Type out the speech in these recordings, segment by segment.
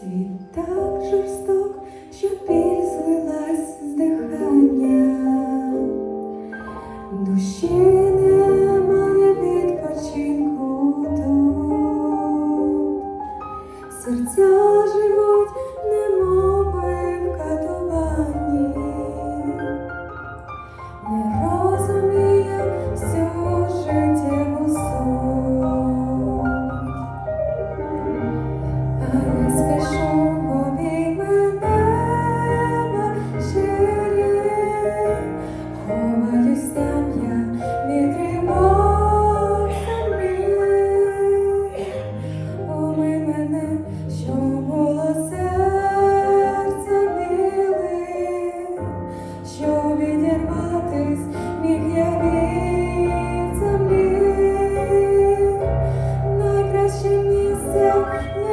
Світ так жорсток, що біль злилась з дихання душі.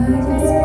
I just